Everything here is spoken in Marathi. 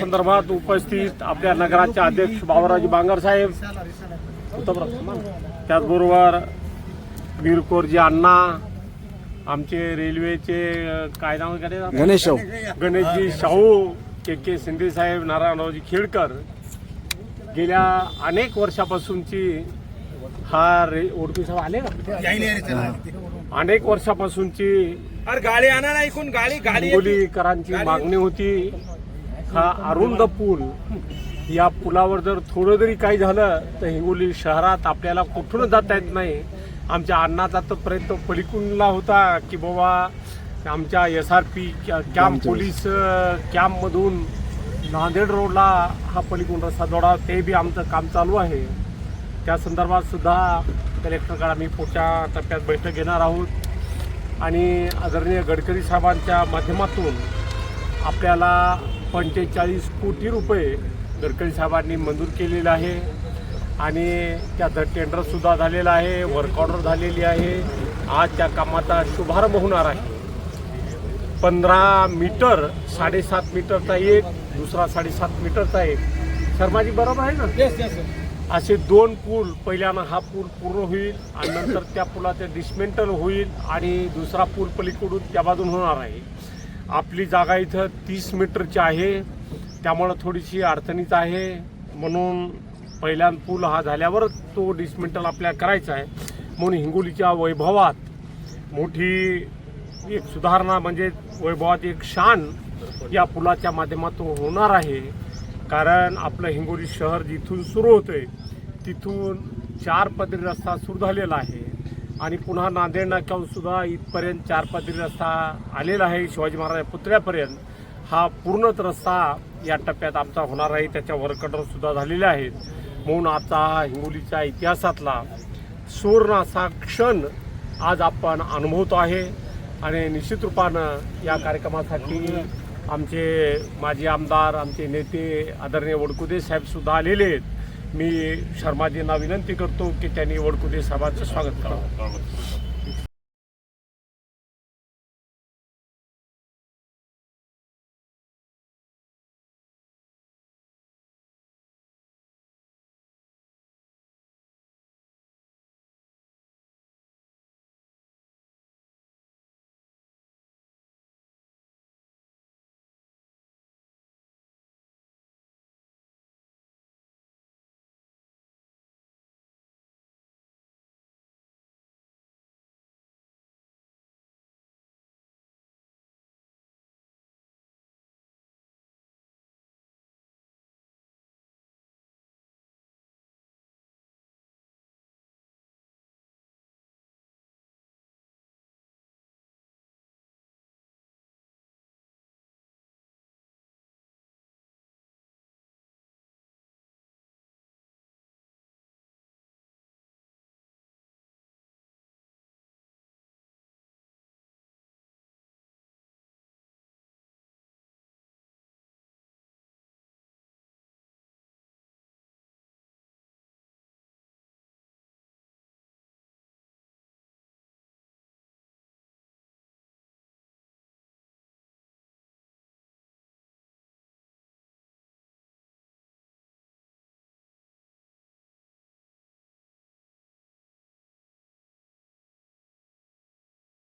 संदर्भात उपस्थित आपल्या नगराचे अध्यक्ष बाबुराजी बांगर साहेब त्याचबरोबर वीरकोरजी अण्णा आमचे रेल्वेचे काय नाव? गणेश शाहू गणेशजी शाहू के के शिंदे साहेब नारायणरावजी खेडकर गेल्या अनेक वर्षापासूनची हा रे ओडपी साहेब आले का अनेक वर्षापासूनची अरे गाडी आणा ना ऐकून गाडी गाडी येते. हिंगोलीकरांची मागणी होती हा अरुंद पूल या पुलावर जर थोडं जरी काही झालं तर हिंगोली शहरात आपल्याला कुठून जाता येत नाही. आमच्या अण्णाचा तर प्रयत्न पलिकुनला होता की बाबा आमच्या S R P camp police कॅम्पमधून Nanded रोडला हा पलिकुन रस्ता जोडा ते बी आमचं काम चालू आहे. त्या संदर्भात सुद्धा कलेक्टरकडे आम्ही पुढच्या टप्प्यात बैठक घेणार आहोत. आणि आदरणीय गडकरी साहेबांच्या माध्यमातून आपल्याला पंचेचाळीस कोटी रुपये गडकरी साहेबांनी मंजूर केलेले आहे. आणि त्याचं टेंडरसुद्धा झालेलं आहे वर्क ऑर्डर झालेली आहे. आज त्या कामाचा शुभारंभ होणार आहे. पंधरा मीटर साडेसात मीटरचा एक दुसरा साडेसात मीटरचा एक. शर्माजी बरोबर आहे ना? Yes, sir. असे दोन पूल पहिल्यानं हा पूल पूर्ण होईल आणि नंतर त्या पुलाचे डिस्मेंटल होईल आणि दुसरा पूल पलीकडून त्या बाजून होणार आहे. आपली जागा इथं तीस मीटरची आहे. त्यामुळं थोडीशी अडचणीच आहे. म्हणून पहिल्या पूल हा झाल्यावर तो डिसमेंटल आपल्याला करायचा आहे. म्हणून हिंगोलीच्या वैभवात मोठी एक सुधारणा म्हणजे वैभवात एक शान या पुलाच्या माध्यमातून होणार आहे. कारण आपलं हिंगोली शहर जिथून सुरू होतं आहे तिथून चार पदरी रस्ता सुरू झालेला आहे. आणि पुन्हा नांदेड नाक्याहून सुद्धा इथपर्यंत चार पदरी रस्ता आलेला आहे. शिवाजी महाराज पुतळ्यापर्यंत हा पूर्णच रस्ता या टप्प्यात आमचा होणार आहे. त्याच्या वर्कडर सुद्धा झालेले आहेत. म्हणून आता हा हिंगोलीच्या इतिहासातला सुवर्ण असा क्षण आज आपण अनुभवतो आहे. आणि निश्चित रूपानं या कार्यक्रमासाठी आमचे माजी आमदार आमचे नेते आदरणीय वडकुदे साहेबसुद्धा आलेले आहेत. मी शर्माजींना विनंती करतो की त्यांनी वडकुदे साहेबांचं स्वागत करावं.